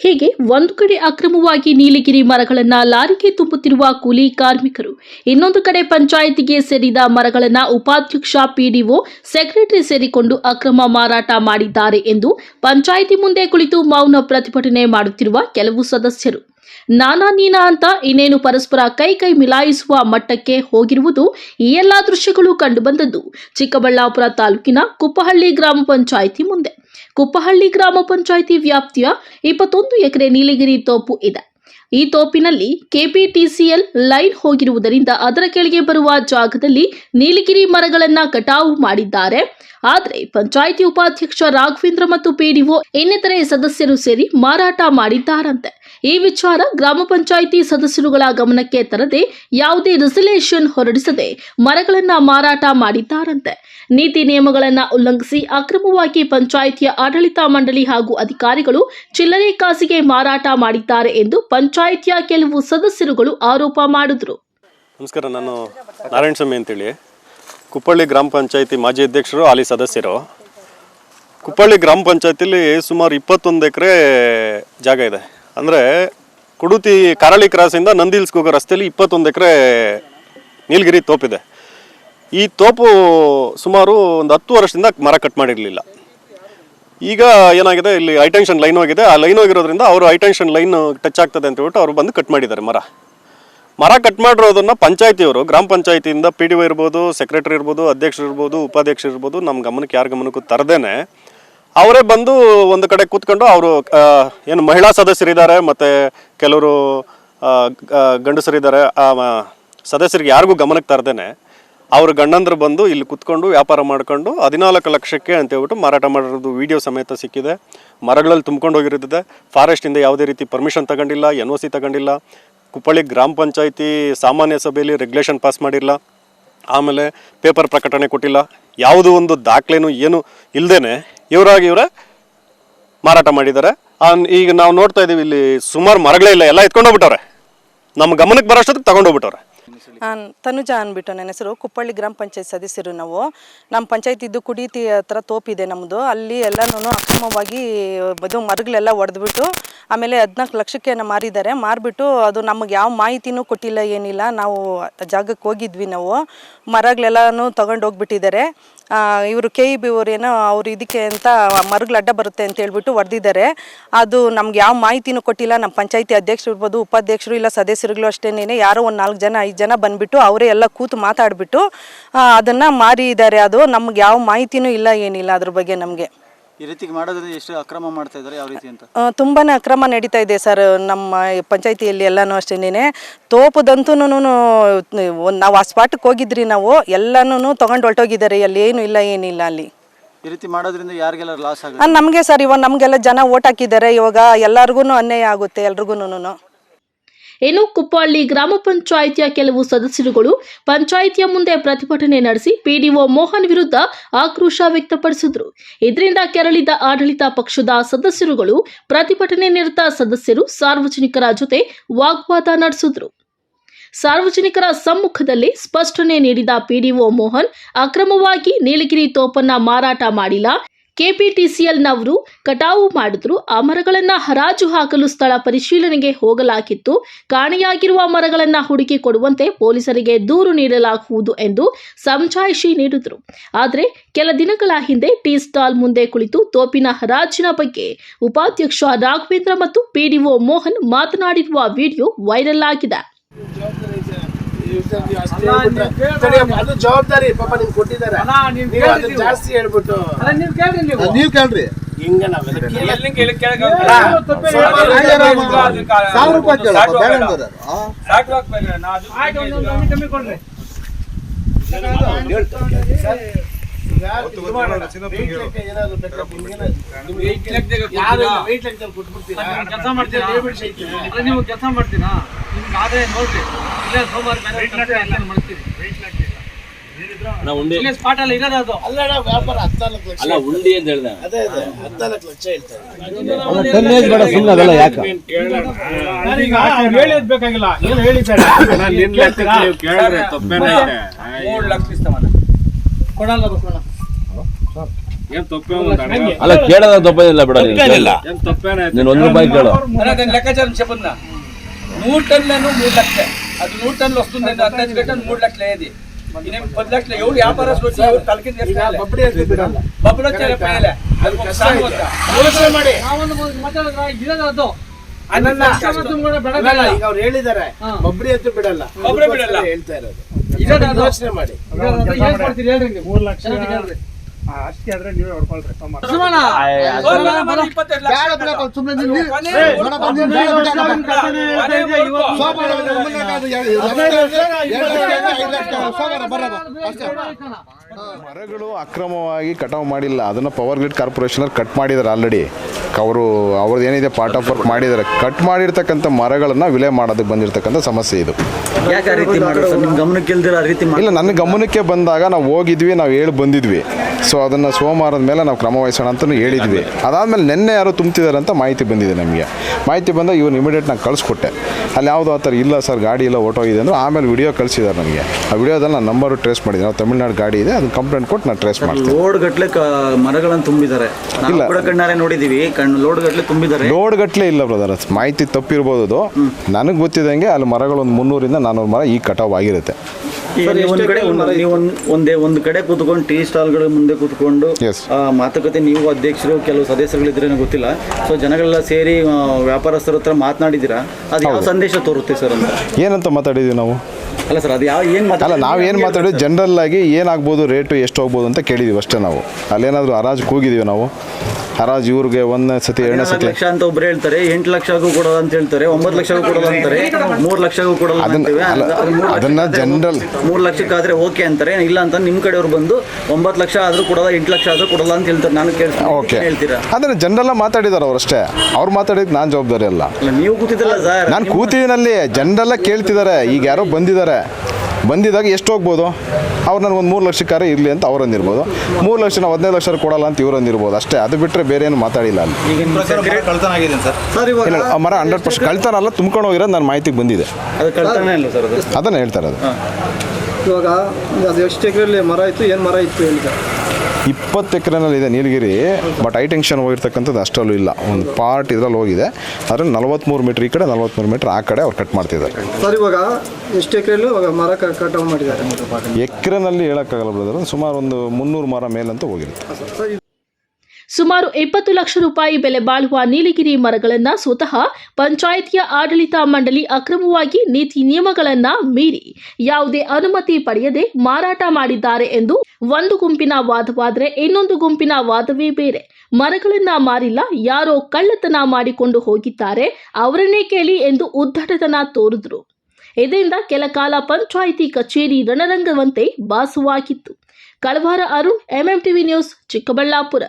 ಹೀಗೆ ಒಂದು ಕಡೆ ಅಕ್ರಮವಾಗಿ ನೀಲಗಿರಿ ಮರಗಳನ್ನು ಲಾರಿಗೆ ತುಂಬುತ್ತಿರುವ ಕೂಲಿ ಕಾರ್ಮಿಕರು, ಇನ್ನೊಂದು ಕಡೆ ಪಂಚಾಯಿತಿಗೆ ಸೇರಿದ ಮರಗಳನ್ನು ಉಪಾಧ್ಯಕ್ಷ ಪಿಡಿಒ ಸೆಕ್ರೆಟರಿ ಸೇರಿಕೊಂಡು ಅಕ್ರಮ ಮಾರಾಟ ಮಾಡಿದ್ದಾರೆ ಎಂದು ಪಂಚಾಯಿತಿ ಮುಂದೆ ಕುಳಿತು ಮೌನ ಪ್ರತಿಭಟನೆ ಮಾಡುತ್ತಿರುವ ಕೆಲವು ಸದಸ್ಯರು. ನಾನಾ ನೀನಾ ಅಂತ ಇನ್ನೇನು ಪರಸ್ಪರ ಕೈ ಕೈ ಮಿಲಾಯಿಸುವ ಮಟ್ಟಕ್ಕೆ ಹೋಗಿರುವುದು ಈ ಎಲ್ಲಾ ದೃಶ್ಯಗಳು ಕಂಡುಬಂದದ್ದು. ಚಿಕ್ಕಬಳ್ಳಾಪುರ ತಾಲೂಕಿನ ಕುಪ್ಪಹಳ್ಳಿ ಗ್ರಾಮ ಪಂಚಾಯಿತಿ ಮುಂದೆ. ಕುಪ್ಪಹಳ್ಳಿ ಗ್ರಾಮ ಪಂಚಾಯಿತಿ ವ್ಯಾಪ್ತಿಯ ಇಪ್ಪತ್ತೊಂದು ಎಕರೆ ನೀಲಗಿರಿ ತೋಪು ಇದೆ. ಈ ತೋಪಿನಲ್ಲಿ ಕೆಪಿಟಿಸಿಎಲ್ ಲೈನ್ ಹೋಗಿರುವುದರಿಂದ ಅದರ ಕೆಳಗೆ ಬರುವ ಜಾಗದಲ್ಲಿ ನೀಲಗಿರಿ ಮರಗಳನ್ನ ಕಟಾವು ಮಾಡಿದ್ದಾರೆ. ಆದರೆ ಪಂಚಾಯಿತಿ ಉಪಾಧ್ಯಕ್ಷ ರಾಘವೇಂದ್ರ ಮತ್ತು ಪಿಡಿಒ ಇನ್ನಿತರೆ ಸದಸ್ಯರು ಸೇರಿ ಮಾರಾಟ ಮಾಡಿದ್ದಾರಂತೆ. ಈ ವಿಚಾರ ಗ್ರಾಮ ಪಂಚಾಯಿತಿ ಸದಸ್ಯರುಗಳ ಗಮನಕ್ಕೆ ತರದೆ ಯಾವುದೇ ರೆಸಲ್ಯೂಷನ್ ಹೊರಡಿಸದೆ ಮರಗಳನ್ನ ಮಾರಾಟ ಮಾಡಿದ್ದಾರಂತೆ. ನೀತಿ ನಿಯಮಗಳನ್ನ ಉಲ್ಲಂಘಿಸಿ ಅಕ್ರಮವಾಗಿ ಪಂಚಾಯಿತಿಯ ಆಡಳಿತ ಮಂಡಳಿ ಹಾಗೂ ಅಧಿಕಾರಿಗಳು ಚಿಲ್ಲರೆ ಕಾಸಿಗೆ ಮಾರಾಟ ಮಾಡಿದ್ದಾರೆ ಎಂದು ಪಂಚಾಯಿತಿಯ ಕೆಲವು ಸದಸ್ಯರುಗಳು ಆರೋಪ ಮಾಡಿದ್ರು? ನಮಸ್ಕಾರ, ನಾನು ನಾರಾಯಣ ಸ್ವಾಮಿ ಅಂತೇಳಿ. ಕುಪ್ಪಳ್ಳಿ ಗ್ರಾಮ ಪಂಚಾಯತಿ ಮಾಜಿ ಅಧ್ಯಕ್ಷರು, ಹಾಲಿ ಸದಸ್ಯರು. ಕುಪ್ಪಳ್ಳಿ ಗ್ರಾಮ ಪಂಚಾಯತಿಲಿ ಸುಮಾರು ಇಪ್ಪತ್ತೊಂದು ಎಕರೆ ಜಾಗ ಇದೆ. ಅಂದರೆ ಕುಡುತಿ ಕಾರಳಿ ಕ್ರಾಸಿಂದ ನಂದಿಲ್ಸ್ಗೆ ಹೋಗೋ ರಸ್ತೆಯಲ್ಲಿ ಇಪ್ಪತ್ತೊಂದು ಎಕರೆ ನೀಲಗಿರಿ ತೋಪಿದೆ. ಈ ತೋಪು ಸುಮಾರು ಒಂದು ಹತ್ತು ವರ್ಷದಿಂದ ಮರ ಕಟ್ ಮಾಡಿರಲಿಲ್ಲ. ಈಗ ಏನಾಗಿದೆ, ಇಲ್ಲಿ ಹೈಟೆನ್ಷನ್ ಲೈನ್ ಹೋಗಿದೆ. ಆ ಲೈನ್ ಹೋಗಿರೋದ್ರಿಂದ ಅವರು ಹೈಟೆನ್ಷನ್ ಲೈನ್ ಟಚ್ ಆಗ್ತದೆ ಅಂತ ಹೇಳ್ಬಿಟ್ಟು ಅವರು ಬಂದು ಕಟ್ ಮಾಡಿದ್ದಾರೆ ಮರ. ಮರ ಕಟ್ ಮಾಡಿರೋದನ್ನ ಪಂಚಾಯತಿಯವರು, ಗ್ರಾಮ ಪಂಚಾಯತಿಯಿಂದ ಪಿ ಡಿ ಒ ಇರ್ಬೋದು ಸೆಕ್ರೆಟರಿ ಇರ್ಬೋದು, ಅಧ್ಯಕ್ಷರು ಇರ್ಬೋದು, ಉಪಾಧ್ಯಕ್ಷರು ಇರ್ಬೋದು ನಮ್ಮ ಗಮನಕ್ಕೆ ಯಾರ ಗಮನಕ್ಕೂ ತರದೇನೆ. ಅವರೇ ಬಂದು ಒಂದು ಕಡೆ ಕೂತ್ಕೊಂಡು ಅವರು ಏನು ಮಹಿಳಾ ಸದಸ್ಯರಿದ್ದಾರೆ, ಮತ್ತು ಕೆಲವರು ಗಂಡಸರಿದ್ದಾರೆ, ಆ ಸದಸ್ಯರಿಗೆ ಯಾರಿಗೂ ಗಮನಕ್ಕೆ ತರದೇನೆ. ಅವ್ರ ಗಂಡಂದ್ರು ಬಂದು ಇಲ್ಲಿ ಕುತ್ಕೊಂಡು ವ್ಯಾಪಾರ ಮಾಡ್ಕೊಂಡು ಹದಿನಾಲ್ಕು ಲಕ್ಷಕ್ಕೆ ಅಂತ ಹೇಳ್ಬಿಟ್ಟು ಮಾರಾಟ ಮಾಡಿರೋದು ವಿಡಿಯೋ ಸಮೇತ ಸಿಕ್ಕಿದೆ. ಮರಗಳಲ್ಲಿ ತುಂಬ್ಕೊಂಡು ಹೋಗಿರುತ್ತದೆ. ಫಾರೆಸ್ಟಿಂದ ಯಾವುದೇ ರೀತಿ ಪರ್ಮಿಷನ್ ತಗೊಂಡಿಲ್ಲ ಎನ್ ಒ ಸಿ ತಗೊಂಡಿಲ್ಲ. ಕುಪ್ಪಳ್ಳಿ ಗ್ರಾಮ ಪಂಚಾಯಿತಿ ಸಾಮಾನ್ಯ ಸಭೆಯಲ್ಲಿ ರೆಗ್ಯುಲೇಷನ್ ಪಾಸ್ ಮಾಡಿಲ್ಲ. ಆಮೇಲೆ ಪೇಪರ್ ಪ್ರಕಟಣೆ ಕೊಟ್ಟಿಲ್ಲ. ಯಾವುದು ಒಂದು ದಾಖಲೆನೂ ಏನು ಇಲ್ಲದೇ ಇವರಾಗಿ ಇವರೇ ಮಾರಾಟ ಮಾಡಿದ್ದಾರೆ. ಈಗ ನಾವು ನೋಡ್ತಾ ಇದ್ದೀವಿ ಇಲ್ಲಿ ಸುಮಾರು ಮರಗಳೇ ಇಲ್ಲ, ಎಲ್ಲ ಎತ್ಕೊಂಡೋಗ್ಬಿಟ್ಟವ್ರೆ. ನಮ್ಮ ಗಮನಕ್ಕೆ ಬರೋಷ್ಟೊತ್ತಿಗೆ ತಗೊಂಡೋಗ್ಬಿಟ್ಟವ್ರೆ. ತನುಜಾ ಅಂದ್ಬಿಟ್ಟು ನನ್ನ ಹೆಸರು. ಕುಪ್ಪಳ್ಳಿ ಗ್ರಾಮ ಪಂಚಾಯತ್ ಸದಸ್ಯರು ನಾವು. ನಮ್ಮ ಪಂಚಾಯತಿದ್ದು ಕುಡಿತಿ ಹತ್ರ ತೋಪಿದೆ ನಮ್ಮದು ಅಲ್ಲಿ ಎಲ್ಲನೂ ಅಕ್ರಮವಾಗಿ ಅದು ಮರಗಳೆಲ್ಲ ಒಡೆದ್ಬಿಟ್ಟು ಆಮೇಲೆ ಹದಿನಾಲ್ಕು ಲಕ್ಷಕ್ಕೆ ಮಾರಿದ್ದಾರೆ. ಮಾರಿಬಿಟ್ಟು ಅದು ನಮಗೆ ಯಾವ ಮಾಹಿತಿನೂ ಕೊಟ್ಟಿಲ್ಲ, ಏನಿಲ್ಲ. ನಾವು ಜಾಗಕ್ಕೆ ಹೋಗಿದ್ವಿ ನಾವು. ಮರಗಳೆಲ್ಲನೂ ತಗೊಂಡು ಹೋಗ್ಬಿಟ್ಟಿದ್ದಾರೆ. ಇವರು ಕೆ ಇ ಬಿ ಏನೋ ಅವ್ರು ಇದಕ್ಕೆ ಅಂತ ಮರಗಳು ಅಡ್ಡ ಬರುತ್ತೆ ಅಂತ ಹೇಳ್ಬಿಟ್ಟು ಹೊಡೆದಿದ್ದಾರೆ ಅದು ನಮ್ಗೆ ಯಾವ ಮಾಹಿತಿನೂ ಕೊಟ್ಟಿಲ್ಲ. ನಮ್ಮ ಪಂಚಾಯತಿ ಅಧ್ಯಕ್ಷರು ಇರ್ಬೋದು, ಉಪಾಧ್ಯಕ್ಷರು ಇಲ್ಲ, ಸದಸ್ಯರುಗಳು ಅಷ್ಟೇನೇನೆ. ಯಾರೋ ಒಂದು ನಾಲ್ಕು ಜನ, ಐದು ಜನ ಬಂದ್ಬಿಟ್ಟು ಅವರೇ ಎಲ್ಲ ಕೂತು ಮಾತಾಡಿಬಿಟ್ಟು ಅದನ್ನು ಮಾರಿದ್ದಾರೆ. ಅದು ನಮ್ಗೆ ಯಾವ ಮಾಹಿತಿನೂ ಇಲ್ಲ ಏನಿಲ್ಲ ಅದ್ರ ಬಗ್ಗೆ ನಮಗೆ. ಈ ರೀತಿ ಮಾಡೋದ್ರಿಂದ ಎಷ್ಟು ಅಕ್ರಮ ಮಾಡ್ತಾ ಇದ್ದಾರೆ ಯಾವ ರೀತಿ ಅಂತ? ತುಂಬಾ ಅಕ್ರಮ ನಡೀತಾ ಇದೆ ಸರ್ ನಮ್ಮ ಪಂಚಾಯತಿಯಲ್ಲಿ ಎಲ್ಲನೂ ಅಷ್ಟೇನೆ ತೋಪದಂತೂ ನಾವು ಆ ಸ್ಪಾಟ್ಗೆ ಹೋಗಿದ್ರಿ ನಾವು ಎಲ್ಲಾನು ತಗೊಂಡು ಹೊರಟೋಗಿದ್ದಾರೆ ಅಲ್ಲಿ ಏನು ಇಲ್ಲ ಏನಿಲ್ಲ ಅಲ್ಲಿ. ಈ ರೀತಿ ಮಾಡೋದ್ರಿಂದ ಯಾರಿಗೆಲ್ಲ ಲಾಸ್ ಆಗುತ್ತೆ? ನಮಗೆ ಸರ್ ಇವಾಗ ನಮಗೆಲ್ಲ ಜನ ಓಟ್ ಹಾಕಿದ್ದಾರೆ ಇವಾಗ ಎಲ್ಲರಿಗೂ ಅನ್ಯಾಯ ಆಗುತ್ತೆ ಎಲ್ರಿಗೂ ಇನ್ನು ಕುಪ್ಪಳ್ಳಿ ಗ್ರಾಮ ಪಂಚಾಯಿತಿಯ ಕೆಲವು ಸದಸ್ಯರುಗಳು ಪಂಚಾಯಿತಿಯ ಮುಂದೆ ಪ್ರತಿಭಟನೆ ನಡೆಸಿ ಪಿಡಿಒ ಮೋಹನ್ ವಿರುದ್ಧ ಆಕ್ರೋಶ ವ್ಯಕ್ತಪಡಿಸಿದ್ರು. ಇದರಿಂದ ಕೆರಳಿದ ಆಡಳಿತ ಪಕ್ಷದ ಸದಸ್ಯರುಗಳು ಪ್ರತಿಭಟನೆ ನಿರತ ಸದಸ್ಯರು ಸಾರ್ವಜನಿಕರ ಜೊತೆ ವಾಗ್ವಾದ ನಡೆಸಿದ್ರು. ಸಾರ್ವಜನಿಕರ ಸಮ್ಮುಖದಲ್ಲಿ ಸ್ಪಷ್ಟನೆ ನೀಡಿದ ಪಿಡಿಒ ಮೋಹನ್, ಅಕ್ರಮವಾಗಿ ನೀಲಗಿರಿ ತೋಪನ್ನ ಮಾರಾಟ ಮಾಡಿಲ್ಲ ಕೆಪಿಟಿಸಿಎಲ್ನವರು ಕಟಾವು ಮಾಡಿದ್ರು. ಆ ಮರಗಳನ್ನು ಹರಾಜು ಹಾಕಲು ಸ್ಥಳ ಪರಿಶೀಲನೆಗೆ ಹೋಗಲಾಗಿತ್ತು. ಕಾಣೆಯಾಗಿರುವ ಮರಗಳನ್ನ ಹುಡುಕಿ ಕೊಡುವಂತೆ ಪೊಲೀಸರಿಗೆ ದೂರು ನೀಡಲಾಗುವುದು ಎಂದು ಸಮಜಾಯಿಷಿ ನೀಡಿದರು. ಆದರೆ ಕೆಲ ದಿನಗಳ ಹಿಂದೆ ಟೀ ಸ್ಟಾಲ್ ಮುಂದೆ ಕುಳಿತು ತೋಪಿನ ಹರಾಜಿನ ಬಗ್ಗೆ ಉಪಾಧ್ಯಕ್ಷ ರಾಘವೇಂದ್ರ ಮತ್ತು ಪಿಡಿಒ ಮೋಹನ್ ಮಾತನಾಡಿರುವ ವಿಡಿಯೋ ವೈರಲ್ ಆಗಿದೆ. ಅದು ಜವಾಬ್ದಾರಿ ಪಾಪ ನಿಮ್ಗೆ ಕೊಟ್ಟಿದ್ದಾರೆ ನೀವು ಅದನ್ನ ಜಾಸ್ತಿ ಹೇಳ್ಬಿಟ್ಟು ನೀವ್ ಕೇಳ್ರಿ ಹಿಂಗ ಸಾವಿರ ರೂಪಾಯಿ ಕೇಳಪ್ಪ ಬೇಡ ಅಂತಾರೆ. ಆ? ಯಾರು ಇದು ಮಾಡೋಣ? weight ಲೆಕ್ಕ ಏನಾದ್ರು ಬೇಕಾದ್ರೆ ನಿಮ್ಗೇನ- ಯಾರು ಇಲ್ಲ, weight ಲೆಕ್ಕದಲ್ಲಿ ಕೊಟ್ಬಿಡ್ತೀರಾ? ಕೆಲಸ ಮಾಡ್ತೀರಾ ಲೇಬರ್ ಶೈತ್ಯ. ಅಲ್ಲ, ನೀವು ಕೆಲಸ ಮಾಡ್ತೀರಾ ಆದರೆ ಅಲ್ಲ ವ್ಯಾಪಾರ ಹದಿನಾಲ್ಕು ಲಕ್ಷ ಉಂಡಿ ಅಂತ ಹೇಳ್ದೆ ಅದೇ ಲಕ್ಷ ಹೇಳ್ತಾರೆ ಬೇಕಾಗಿಲ್ಲ ಏನು ತಪ್ಪೇನೇ ಲಕ್ಷ ಕೊಡಲ್ಲ ಅಲ್ಲ ತಪ್ಪೇನಿಲ್ಲ ಬಿಡ ನೀನು. ಒಂದು ರೂಪಾಯಿ ಕೇಳೋ. ಲೆಕ್ಕಾಚಾರ మూడు టన్నులను మూడు లక్షలే అది నూరు టన్నులు వస్తుంది అందాజు కట్టాను మూడు లక్షలు ఏది ఇదేం పది లక్షలు ఎవరు వ్యాపారస్తులు వచ్చి ఎవరు తలకింద చేసుకోవాలి ಬಬ್ಬಡಿ ಎತ್ತು ಬಿಡಲ್ಲ బబ్బులు వచ్చారు పైలే అది ఒక సాగు వద్దా? ಯೋಚನೆ ಮಾಡಿ అది ಅಲ್ಲಲ್ಲ, కష్టం కూడా ಅಲ್ಲಲ್ಲ, ಬೆಳೆದಲ್ಲ. ಈಗ ಅವ್ರು ಹೇಳಿದ್ದಾರೆ ಬಬ್ಬಡಿ ಎತ್ತು ಬಿಡಲ್ಲ ಬೊಬ್ರಿ ಬಿಡಲ್ಲ. ಹೇಳ್ತಾ ಇರೋದು ಇದೇ ಅದು. ಯೋಚನೆ ಮಾಡಿ ಸುಮನ, ಅವ್ರು ಬರ ಬರ ಇಪ್ಪತ್ತೆರಡು ಲಕ್ಷ ಮರಗಳು ಅಕ್ರಮವಾಗಿ ಕಟಾವು ಮಾಡಿಲ್ಲ. ಅದನ್ನ ಪವರ್ ಗ್ರಿಡ್ ಕಾರ್ಪೊರೇಷನ್ ಕಟ್ ಮಾಡಿದ್ದಾರೆ ಆಲ್ರೆಡಿ ಅವರು ಅವ್ರದ್ದು ಏನಿದೆ ಪಾರ್ಟ್ ಆಫ್ ವರ್ಕ್ ಮಾಡಿದ್ದಾರೆ ಕಟ್ ಮಾಡಿರ್ತಕ್ಕಂಥ ಮರಗಳನ್ನು ವಿಲೆ ಮಾಡೋದಕ್ಕೆ ಬಂದಿರತಕ್ಕಂಥ ಸಮಸ್ಯೆ ಇದು. ಯಾಕೆ ಆ ರೀತಿ ಮಾಡೋದು ನಿಮ್ಮ ಗಮನಕ್ಕೆ ಇಲ್ದಿರ ಆ ರೀತಿ ಇಲ್ಲ ನನ್ನ ಗಮನಕ್ಕೆ ಬಂದಾಗ ನಾವು ಹೋಗಿದ್ವಿ ನಾವು ಹೇಳಿ ಬಂದಿದ್ವಿ. ಸೊ ಅದನ್ನು ಸೋಮವಾರದ ಮೇಲೆ ನಾವು ಕ್ರಮ ವಹಿಸೋಣ ಅಂತಲೂ ಹೇಳಿದ್ವಿ. ಅದಾದಮೇಲೆ ನಿನ್ನೆ ಯಾರು ತುಂಬ್ತಿದ್ದಾರೆ ಅಂತ ಮಾಹಿತಿ ಬಂದಿದೆ ನಮಗೆ. ಮಾಹಿತಿ ಬಂದ ಇವ್ರು ಇಮಿಡಿಯೇಟ್ ನಾನು ಕಳಿಸ್ಕೊಟ್ಟೆ. ಅಲ್ಲಿ ಯಾವುದೋ ಆ ಥರ ಇಲ್ಲ ಸರ್ ಗಾಡಿ ಇಲ್ಲ ಇದೆ ಅಂದ್ರೆ ಆಮೇಲೆ ವಿಡಿಯೋ ಕಳಿಸಿದ್ದಾರೆ ನನಗೆ ಆ ವಿಡಿಯೋದಲ್ಲಿ ನಾನು ನಂಬರು ಟ್ರೇಸ್ ಮಾಡಿದ್ದೆ ನಾವು ತಮಿಳ್ನಾಡು ಗಾಡಿ ಇದೆ ಅದನ್ನ ಕಂಪ್ಲೇಂಟ್ ಕೊಟ್ಟು ನಾನು ಟ್ರೇಸ್ ಮಾಡ್ತೀನಿ. ಲೋಡ್ ಗಟ್ಟಲೆ ಮರಗಳನ್ನು ತುಂಬಿದ್ದಾರೆ. ಇಲ್ಲ. ಕಣ್ಣಾರೆ ನೋಡಿದ್ದೀವಿ ಕಣ್ಣು ಲೋಡ್ ಗಟ್ಲೆ ತುಂಬಿದ್ದಾರೆ. ಲೋಡ್ ಗಟ್ಟಲೆ ಇಲ್ಲ ಬ್ರದರ್ ಮಾಹಿತಿ ತಪ್ಪಿರ್ಬೋದು ಅದು. ನನಗೆ ಗೊತ್ತಿದ್ದಂಗೆ ಅಲ್ಲಿ ಮರಗಳು ಒಂದು ಮುನ್ನೂರಿಂದ ನಾನ್ನೂರು ಮರ ಈಗ ಕಟಾವ್ ಆಗಿರುತ್ತೆ. ಒಂದ್ ಕಡೆ ಒಂದು ನೀವು ಒಂದ್ ಒಂದೇ ಕಡೆ ಕೂತ್ಕೊಂಡು ಟೀ ಸ್ಟಾಲ್ಗಳ ಮುಂದೆ ಕೂತ್ಕೊಂಡು ಮಾತುಕತೆ ನೀವು ಅಧ್ಯಕ್ಷರು ಕೆಲವು ಸದಸ್ಯರುಗಳಿದ್ರೆ ಗೊತ್ತಿಲ್ಲ. ಸೊ ಜನಗಳೆಲ್ಲ ಸೇರಿ ವ್ಯಾಪಾರಸ್ಥರ ಹತ್ರ ಮಾತನಾಡಿದಿರಾ ಅದು ಯಾವ ಸಂದೇಶ ತೋರುತ್ತೆ ಸರ್ ಅಂತ? ಏನಂತ ಮಾತಾಡಿದ್ವಿ ನಾವು? ಅಲ್ಲ ಸರ್ ಅದು ಯಾವ ಏನು ಅಲ್ಲ ನಾವು ಏನು ಮಾತಾಡಿದ್ವಿ ಜನರಲ್ ಆಗಿ ಏನಾಗ್ಬೋದು ರೇಟು ಎಷ್ಟು ಹೋಗ್ಬೋದು ಅಂತ ಕೇಳಿದೀವಿ ಅಷ್ಟೇ ನಾವು. ಅಲ್ಲೇನಾದರೂ ಹರಾಜು ಕೂಗಿದೀವಿ ನಾವು. ಹರಾಜು ಇವ್ರಿಗೆ ಒಂದನೇ ಸತಿ ಎರಡನೇ ಸತಿ. ಲಕ್ಷ ಅಂತ ಒಬ್ರು ಹೇಳ್ತಾರೆ ಎಂಟು ಲಕ್ಷಕ್ಕೂ ಕೊಡೋದು ಅಂತ ಹೇಳ್ತಾರೆ ಒಂಬತ್ತು ಲಕ್ಷಕ್ಕೂ ಕೊಡೋದು ಅಂತಾರೆ ಮೂರು ಲಕ್ಷಕ್ಕೂ ಕೊಡೋದು ಅದನ್ನ- ಅಂತೀವಿ ಅದನ್ನ general- ಮೂರು ಲಕ್ಷಕ್ಕಾದ್ರೆ ಓಕೆ ಅಂತಾರೆ ಇಲ್ಲ ಅಂತ ನಿಮ್ಮ ಕಡೆಯವ್ರು ಬಂದು ಒಂಬತ್ತು ಲಕ್ಷ ಆದ್ರೂ ಕೊಡೋದ ಎಂಟು ಲಕ್ಷ ಆದ್ರೂ ಕೊಡಲ್ಲ ಅಂತ ಹೇಳ್ತಾರೆ. ನಾನು ಕೇಳ್ತೀನಿ ಓಕೆ ಹೇಳ್ತೀರಾ? ಅದನ್ನ ಜನರಲ್ಲ ಮಾತಾಡಿದ್ದಾರೆ ಅವರಷ್ಟೇ ಅವ್ರು ಮಾತಾಡಿದ್ದು ನಾನು ಜವಾಬ್ದಾರಿ ಅಲ್ಲ. ನೀವು ಕೂತಿದ್ದಲ್ಲ ಸರ್ ನಾನು ಕೂತಿದ್ದೀನಲ್ಲಿ ಜನರಲ್ಲ ಕೇಳ್ತಿದ್ದಾರೆ. ಈಗ ಯಾರೋ ಬಂದಿದ್ದಾರೆ. ಬಂದಿದಾಗ ಎಷ್ಟು ಹೋಗ್ಬೋದು? ಅವ್ರು ನನಗೆ ಒಂದು ಮೂರು ಲಕ್ಷಕ್ಕಾರೆ ಇರಲಿ ಅಂತ ಅವ್ರು ಅಂದಿರ್ಬೋದು. ಮೂರು ಲಕ್ಷ ನಾವು ಹದಿನೈದು ಲಕ್ಷ ಕೊಡಲ್ಲ ಅಂತ ಇವ್ರು ಅಂದಿರ್ಬೋದು. ಅಷ್ಟೇ ಅದು ಬಿಟ್ಟರೆ ಬೇರೆ ಏನು ಮಾತಾಡಿಲ್ಲ ಅಲ್ಲಿ. ಕಳ್ತನ ಆಗಿದೆ ಸರ್. ಸರ್ ಇವಾಗ ಇಲ್ಲ ಆ ಮರ ಹಂಡ್ರೆಡ್ ಪರ್ಸೆಂಟ್ ಕಳ್ತಾರ ಅಲ್ಲ ತುಂಬ್ಕೊಂಡು ಹೋಗಿರೋದು ನನ್ನ ಮಾಹಿತಿಗೆ ಬಂದಿದೆ. ಅದು ಕಳ್ತನ ಇಲ್ಲ ಸರ್ ಅದು. ಅದನ್ನು ಹೇಳ್ತಾರೆ ಅದು ಇವಾಗ ಅದು ಎಷ್ಟು ಎಕರೆಯಲ್ಲಿ ಮರ ಇತ್ತು ಏನು ಮರ ಇತ್ತು ಹೇಳಿದೆ ಇಪ್ಪತ್ತು ಎಕರೆನಲ್ಲಿ ಇದೆ ನೀಲಗಿರಿ ಬಟ್ ಹೈ ಟೆನ್ಷನ್ ಹೋಗಿರ್ತಕ್ಕಂಥದ್ದು ಅಷ್ಟಲ್ಲೂ ಇಲ್ಲ. ಒಂದು ಪಾರ್ಟ್ ಇದರಲ್ಲಿ ಹೋಗಿದೆ. ಆದರೆ ನಲವತ್ತ್ಮೂರು ಮೀಟ್ರ್ ಈ ಕಡೆ ನಲವತ್ತ್ಮೂರು ಮೀಟ್ರ್ ಆ ಕಡೆ ಅವ್ರು ಕಟ್ ಮಾಡ್ತಿದ್ದಾರೆ. ಸರ್ ಇವಾಗ ಎಷ್ಟು ಎಕರೆಯಲ್ಲೂ ಇವಾಗ ಮರ ಕಟಾವು ಮಾಡಿದ್ದಾರೆ? ಎಕರೆನಲ್ಲಿ ಹೇಳೋಕ್ಕಾಗಲ್ಲ ಬ್ರದರ್ ಸುಮಾರು ಒಂದು ಮುನ್ನೂರು ಮರ ಮೇಲಂತೂ ಹೋಗಿರುತ್ತೆ. ಸುಮಾರು ಇಪ್ಪತ್ತು ಲಕ್ಷ ರೂಪಾಯಿ ಬೆಲೆ ಬಾಳುವ ನೀಲಗಿರಿ ಮರಗಳನ್ನು ಸ್ವತಃ ಪಂಚಾಯಿತಿಯ ಆಡಳಿತ ಮಂಡಳಿ ಅಕ್ರಮವಾಗಿ ನೀತಿ ನಿಯಮಗಳನ್ನು ಮೀರಿ ಯಾವುದೇ ಅನುಮತಿ ಪಡೆಯದೆ ಮಾರಾಟ ಮಾಡಿದ್ದಾರೆ ಎಂದು ಒಂದು ಗುಂಪಿನ ವಾದವಾದರೆ ಇನ್ನೊಂದು ಗುಂಪಿನ ವಾದವೇ ಬೇರೆ. ಮರಗಳನ್ನ ಮಾರಿಲ್ಲ, ಯಾರೋ ಕಳ್ಳತನ ಮಾಡಿಕೊಂಡು ಹೋಗಿದ್ದಾರೆ, ಅವರನ್ನೇ ಕೇಳಿ ಎಂದು ಉದ್ದಟತನ ತೋರಿದ್ರು. ಇದರಿಂದ ಕೆಲ ಕಾಲ ಪಂಚಾಯಿತಿ ಕಚೇರಿ ರಣರಂಗವಂತೆ ಭಾಸವಾಗಿತ್ತು ಕಳವಾರ ಅರುಣ್ ಎಂಎಂಟಿವಿ ನ್ಯೂಸ್ ಚಿಕ್ಕಬಳ್ಳಾಪುರ.